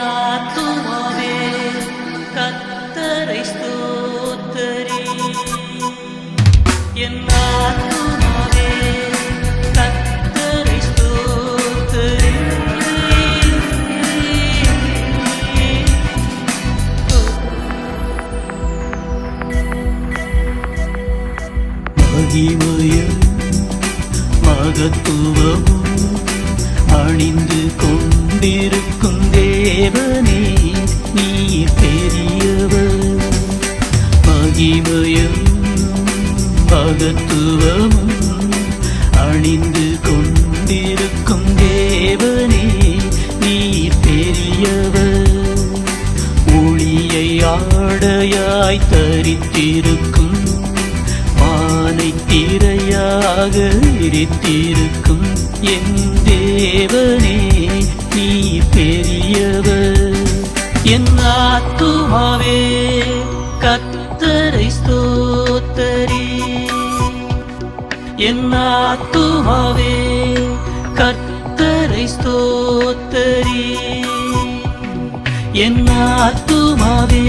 ஆத்துமாவே கத்தரை ஸ்தோத்தரி. என் ஆத்துமாவே கத்தரை ஸ்தோத்தரி. மகிமையும் மகத்துவமும் அணிந்து கொண்டிருக்கும் தேவனே நீ பெரியவர். மகிமயம் மகத்துவமும் அணிந்து கொண்டிருக்கும் தேவனே நீ பெரியவர். ஒளியை ஆடையாய் தரித்திருக்கும் மானை திரையாக எரித்திருக்கும் என் தேவனே நீ பெரியவர் என் ஆத்துமாவே கத்தரை ஸ்தோத்தரி. என் ஆத்துமாவே கத்தரை ஸ்தோத்தரி. என் ஆத்துமாவே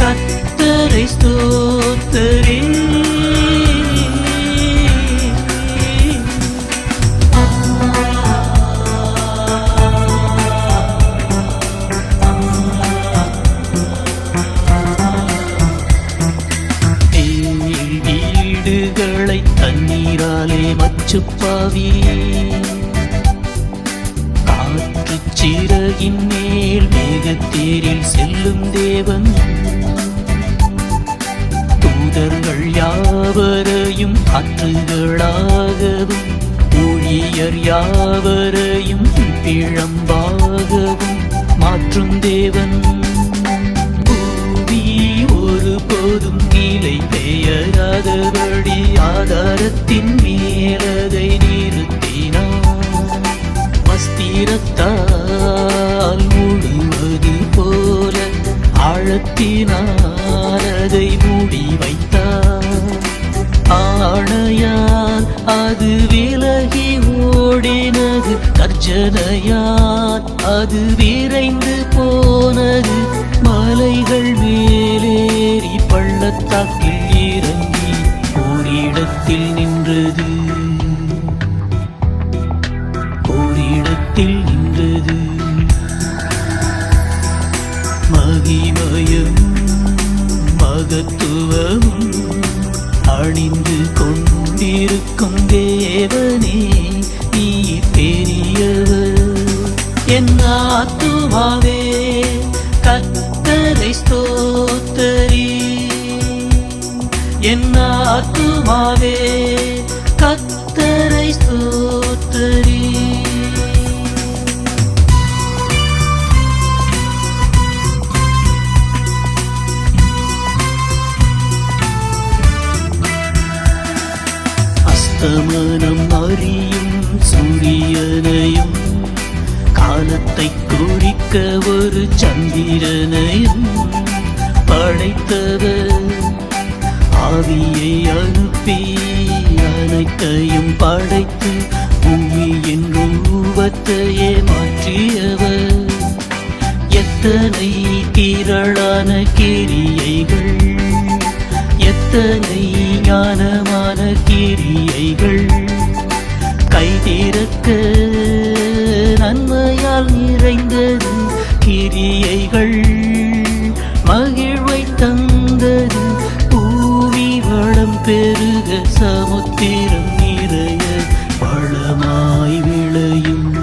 கத்தரை ஸ்தோத்தரே. கண்களை தண்ணீராலே மச்சுப்பாவி காற்று சிறகின் மேல் மேகத்தேரில் செல்லும் தேவன். தூதர்கள் யாவரையும் காற்றுகளாகவும் ஊழியர் யாவரையும் பிழம்பாகவும் மாற்றும் தேவன். ஆதாரத்தின் மேலதை நிறுத்தினார் வஸ்திரத்தால் மூடுவது போல ஆழத்தினால் அதை மூடி வைத்தார் ஆணையார் அது விலகி ஓடினது கர்ஜனையார் அது விரைந்து போனது. மலைகள் மேலேறி பள்ளத்தாக்கி அணிந்து கொண்டிருக்கும் தேவனே நீ பெரியவர். என் ஆத்துமாவே கத்தரை ஸ்தோத்தரி. என் ஆத்துமாவே சமணம் அறியும் சூரியனையும் காலத்தை குறிக்க ஒரு சந்திரனையும் படைத்தது. ஆவியை அனுப்பி அனைத்தையும் படைத்து பூமியின் ரூபத்தையே மாற்றியவர். எத்தனை திரளான கிரியைகள் எத்தனை ஞானமான கிரியைகள். கைதிறக்க நன்மையால் நிறைந்தது கிரியைகள். மகிழ்வை தந்தது பூமி வளம் பெருக சமுத்திரம் நிறைய வளமாய் விளையும்.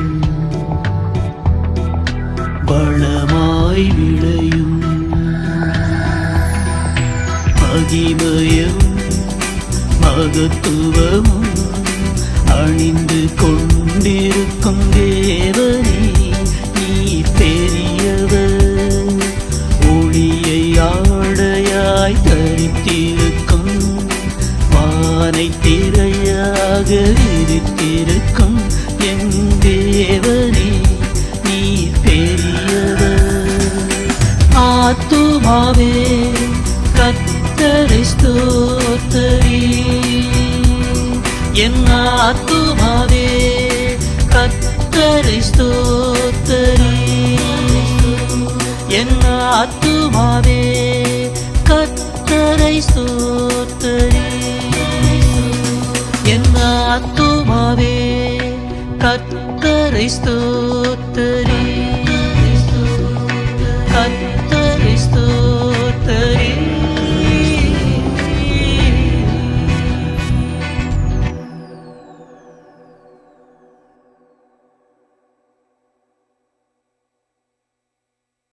வளமாய் விளையும். மகிமயம் மகத்துவமும் அணிந்து கொண்டிருக்கும் தேவனே நீ பெரியவர். ஒளியை ஆடையாய் தரித்திருக்கும் வானை திரையாக விரித்திருக்கும் என் தேவனே நீ பெரியவர். ஆத்துமாவே ஆத்துமாவே கத்தரை ஸ்தோத்தரி. என் ஆத்துமாவே கத்தரை ஸ்தோத்தரி. என் ஆத்துமாவே கத்தரை ஸ்தோத்தரி. கத்தரை